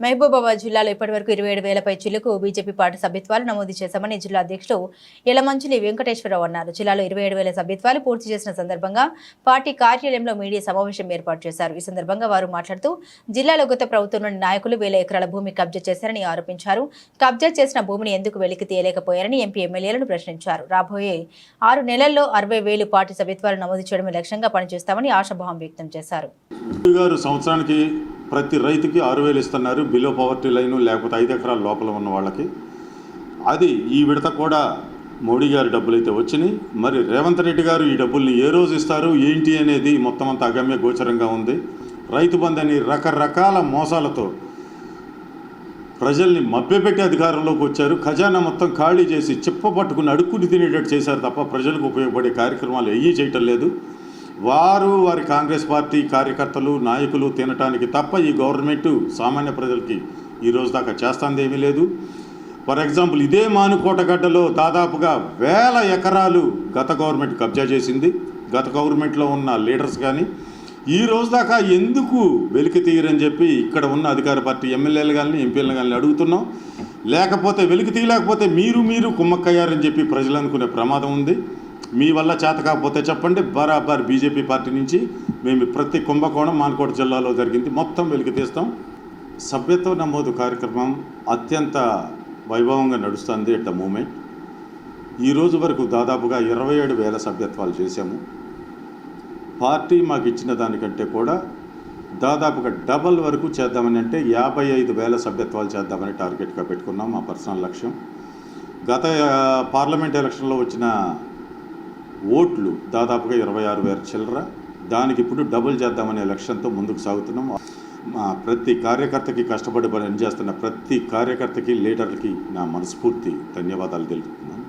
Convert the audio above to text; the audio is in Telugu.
మహబూబాబాద్ జిల్లాలో ఇప్పటివరకు ఇరవై ఏడు వేలపై చిలుకు బీజేపీ పార్టీ సభ్యత్వాలు నమోదు చేశామని జిల్లా అధ్యక్షుడు యలమంచిలి వెంకటేశ్వరరావు అన్నారు. జిల్లాలో ఇరవై ఏడు వేల సభ్యత్వాలు పూర్తి చేసిన సందర్భంగా పార్టీ కార్యాలయంలో మీడియా సమావేశం ఏర్పాటు చేశారు. ఈ సందర్భంగా వారు మాట్లాడుతూ జిల్లాలో గత ప్రభుత్వంలోని నాయకులు వేల ఎకరాల భూమి కబ్జా చేశారని ఆరోపించారు. కబ్జా చేసిన భూమిని ఎందుకు వెలికి తీయలేకపోయారని ఎంపీ ఎమ్మెల్యేలను ప్రశ్నించారు. రాబోయే ఆరు నెలల్లో అరవై వేలు పార్టీ సభ్యత్వాలు నమోదు చేయడమే లక్ష్యంగా పనిచేస్తామని ఆశాభావం వ్యక్తం చేశారు. గారు సంవత్సరానికి ప్రతి రైతుకి ఆరు వేలు ఇస్తున్నారు బిలో పవర్టీ లైన్ లేకపోతే ఐదు ఎకరాల లోపల ఉన్న వాళ్ళకి. అది ఈ విడత కూడా మోడీ గారి డబ్బులు అయితే వచ్చినాయి. మరి రేవంత్ రెడ్డి గారు ఈ డబ్బుల్ని ఏ రోజు ఇస్తారు ఏంటి అనేది మొత్తం అంతా అగమ్య గోచరంగా ఉంది. రైతు బంధు అని రకరకాల మోసాలతో ప్రజల్ని మభ్యపెట్టి అధికారంలోకి వచ్చారు. ఖజానా మొత్తం ఖాళీ చేసి చిప్ప పట్టుకుని అడుక్కుని తినేటట్టు చేశారు తప్ప ప్రజలకు ఉపయోగపడే కార్యక్రమాలు ఏమీ చేయటం లేదు. వారు వారి కాంగ్రెస్ పార్టీ కార్యకర్తలు నాయకులు తినటానికి తప్ప ఈ గవర్నమెంట్ సామాన్య ప్రజలకి ఈ రోజు దాకా చేస్తుంది ఏమీ లేదు. ఫర్ ఎగ్జాంపుల్ ఇదే మానుకోటగడ్డలో దాదాపుగా వేల ఎకరాలు గత గవర్నమెంట్ కబ్జా చేసింది. గత గవర్నమెంట్లో ఉన్న లీడర్స్ కానీ ఈ రోజు దాకా ఎందుకు వెలికి తీయరని చెప్పి ఇక్కడ ఉన్న అధికార పార్టీ ఎమ్మెల్యేలు కానీ ఎంపీలను కానీ అడుగుతున్నాం. లేకపోతే వెలికి తీయలేకపోతే మీరు మీరు కుమ్మక్కయ్యారని చెప్పి ప్రజలు అనుకునే ప్రమాదం ఉంది. మీ వల్ల చేత కాకపోతే చెప్పండి. బరాబర్ బీజేపీ పార్టీ నుంచి మేము ప్రతి కుంభకోణం మాన్కోట జిల్లాలో జరిగింది. మొత్తం వెలికి తీస్తాం. సభ్యత్వ నమోదు కార్యక్రమం అత్యంత వైభవంగా నడుస్తుంది ఎట్ ద మూమెంట్. ఈ రోజు వరకు దాదాపుగా ఇరవై ఏడు వేల సభ్యత్వాలు చేశాము. పార్టీ మాకు ఇచ్చిన దానికంటే కూడా దాదాపుగా డబల్ వరకు చేద్దామని అంటే యాభై ఐదు వేల సభ్యత్వాలు చేద్దామని టార్గెట్గా పెట్టుకున్నాం మా పర్సనల్ లక్ష్యం. గత పార్లమెంట్ ఎలక్షన్లో వచ్చిన ఓట్లు దాదాపుగా ఇరవై ఆరు వేల చిల్లర. దానికి ఇప్పుడు డబుల్ చేద్దామనే లక్ష్యంతో ముందుకు సాగుతున్నాం. మా ప్రతి కార్యకర్తకి కష్టపడి పని చేస్తున్న ప్రతి కార్యకర్తకి లీడర్కి నా మనస్ఫూర్తి ధన్యవాదాలు తెలుపుతున్నాను.